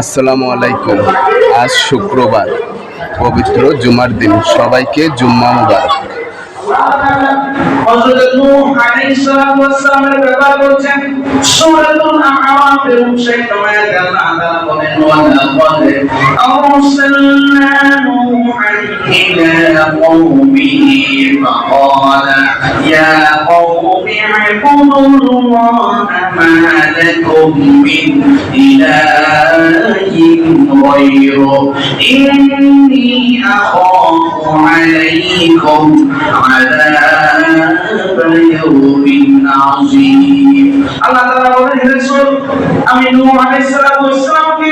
আসসালামু আলাইকুম। আজ শুক্রবার পবিত্র জুমার দিন। সবাইকে জুম্মা মুবারক। إني أخاف عليكم عذاب يوم عظيم আল্লাহ তাআলা বলেন হে রাসূল আমি নূহ আলাইহিস সালাতু ওয়াস সালামকে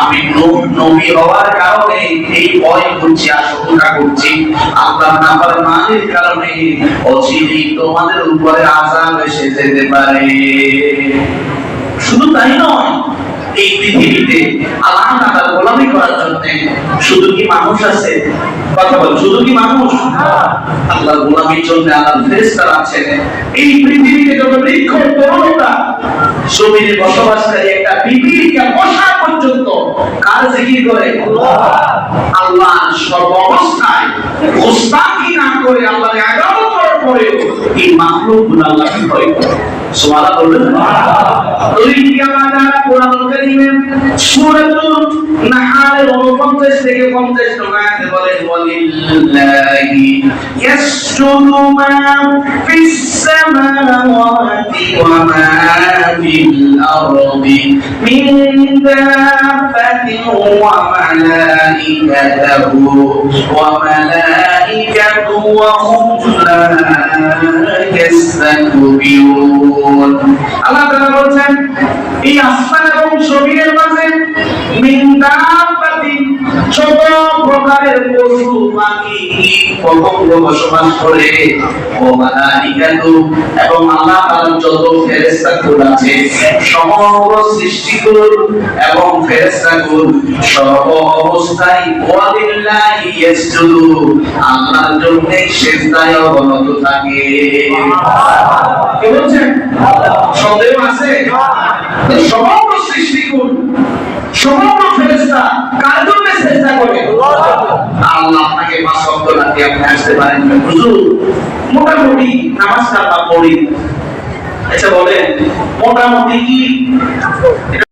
আমি নবী হওয়ার কারণে এই ভয় করছি, আশঙ্কা করছি। আল্লাহর নাফরমানির কারণে অচিরেই তোমাদের উপরে আযাব এসে যেতে পারে। শুধু তাই নয়, এই পৃথিবীতে আল্লাহ তাআলার গোলামি করার জন্য শুধু কি মানুষ আছে? কথা বল, শুধু কি মানুষ? গোলামির জন্য আল্লাহর ফেরেশতারা আছে এই পৃথিবীতে যত বৃক্ষ, তরুণতা জমিনে বসবাসকারী একটা পিপিলিকা মশা পর্যন্ত কার জিকির করে? আল্লাহ সর্বাবস্থায় গোস্তাকি না করে আল্লাহর ইবাদত করার পরে এই মাখলুকগুলো আল্লাহকে ভয় করে? সুবহানাল্লাহ বলবেন দলিল কি কোরআন কারীমে সূরাতুল নাহাল 49 থেকে 50 নম্বর বলেন, ওয়ালিল্লাহি ইয়াসজুদু মা ফিস ফিল আরদি মিন দাব্বাতিন ওয়া মালাইকাতুহু ওয়া মালাইকাতু ওয়া হুম লা ইয়াস্তাকবিরুন আল্লাহ তাআলা বলছেন এই আসমান এবং জমিনের মাঝে মিন দাব্বাতিন ছোট প্রকারের পশু পাখি পতঙ্গ বসবাস করে ও মালাইকাতু এবং আল্লাহ তাআলার যত ফেরেশতাকুল আছে সমগ্র সৃষ্টিকুল এবং ফেরেশতাকুল সর্ব অবস্থায় ওয়ালিল্লাহি ইয়াসজুদু আল্লাহর জন্য সিজদায় অবনত থাকে। কি বলছেন? সন্দেহ আছে? সমগ্র সৃষ্টিকুল সমগ্র ফেরেশতা কার জন্য চেষ্টা করে আল্লাহ আপনাকে পাঁচ ওয়াক্ত রাতে আপনি আসতে পারেন হুজুর মোটামুটি নামাজটা পড়ি আচ্ছা বলেন মোটামুটি কি?